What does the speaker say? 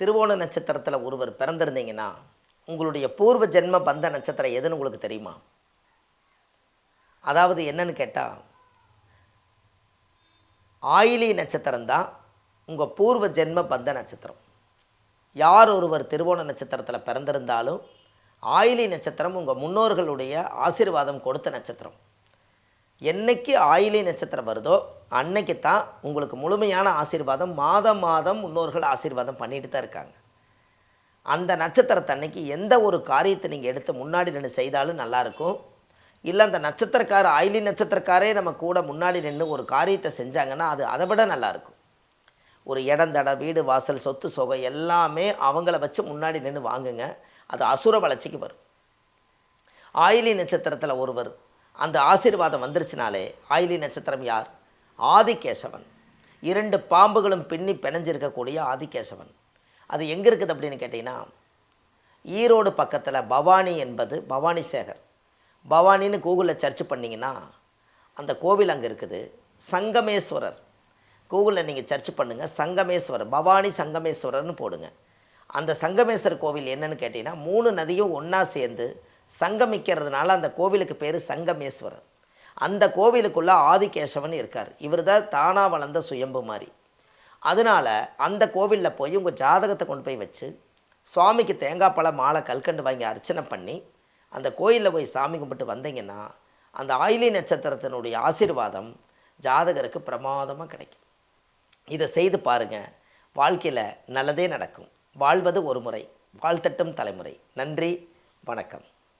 திருவோண நட்சத்திரத்தில் ஒருவர் பிறந்திருந்தீங்கன்னா உங்களுடைய பூர்வ ஜென்ம பந்த நட்சத்திரம் எதுன்னு உங்களுக்கு தெரியுமா? அதாவது என்னன்னு கேட்டால் ஆயிலி நட்சத்திரம் தான் உங்கள் பூர்வ ஜென்ம பந்த நட்சத்திரம். யார் ஒருவர் திருவோண நட்சத்திரத்தில் பிறந்திருந்தாலும் ஆயிலி நட்சத்திரம் உங்கள் முன்னோர்களுடைய ஆசீர்வாதம் கொடுத்த நட்சத்திரம். என்னைக்கு ஆயிலி நட்சத்திரம் வருதோ அன்னைக்கு தான் உங்களுக்கு முழுமையான ஆசீர்வாதம் மாதம் மாதம் முன்னோர்கள் ஆசீர்வாதம் பண்ணிட்டு தான் இருக்காங்க. அந்த நட்சத்திரத்தன்னைக்கு எந்த ஒரு காரியத்தை நீங்கள் எடுத்து முன்னாடி நின்று செய்தாலும் நல்லாயிருக்கும் இல்லை அந்த நட்சத்திரக்கார ஆயிலி நட்சத்திரக்காரே நம்ம கூட முன்னாடி நின்று ஒரு காரியத்தை செஞ்சாங்கன்னா அது அதை விட நல்லாயிருக்கும் ஒரு இடம் தட வீடு வாசல் சொத்து சொகை எல்லாமே அவங்கள வச்சு முன்னாடி நின்று வாங்குங்க. அது அசுர வளர்ச்சிக்கு வரும். ஆயிலி நட்சத்திரத்தில் ஒருவர் அந்த ஆசீர்வாதம் வந்துருச்சுனாலே ஆயிலி நட்சத்திரம் யார்? ஆதிகேசவன். இரண்டு பாம்புகளும் பின்னி பிணைஞ்சிருக்கக்கூடிய ஆதிகேசவன். அது எங்கே இருக்குது அப்படின்னு கேட்டிங்கன்னா ஈரோடு பக்கத்தில் பவானி என்பது பவானி சேகர். பவானின்னு கூகுளில் சர்ச் பண்ணிங்கன்னா அந்த கோவில் அங்கே இருக்குது. சங்கமேஸ்வரர். கூகுளில் நீங்கள் சர்ச் பண்ணுங்கள் சங்கமேஸ்வரர். பவானி சங்கமேஸ்வரர்னு போடுங்க. அந்த சங்கமேஸ்வரர் கோவில் என்னன்னு கேட்டிங்கன்னா மூணு நதியும் ஒன்றா சேர்ந்து சங்கமிக்கிறதுனால அந்த கோவிலுக்கு பேர் சங்கமேஸ்வரர். அந்த கோவிலுக்குள்ளே ஆதிகேசவன் இருக்கார். இவர் தான் தானாக வளர்ந்த சுயம்பு மாதிரி. அதனால் அந்த கோவிலில் போய் உங்கள் ஜாதகத்தை கொண்டு போய் வச்சு சுவாமிக்கு தேங்காய் பழம் மாலை கல்கண்டு வாங்கி அர்ச்சனை பண்ணி அந்த கோயிலில் போய் சாமி கும்பிட்டு வந்தீங்கன்னா அந்த ஆயிலி நட்சத்திரத்தினுடைய ஆசீர்வாதம் ஜாதகருக்கு பிரமாதமாக கிடைக்கும். இதை செய்து பாருங்கள் வாழ்க்கையில் நல்லதே நடக்கும். வாழ்வது ஒரு முறை வாழ்த்தட்டும் தலைமுறை. நன்றி வணக்கம்.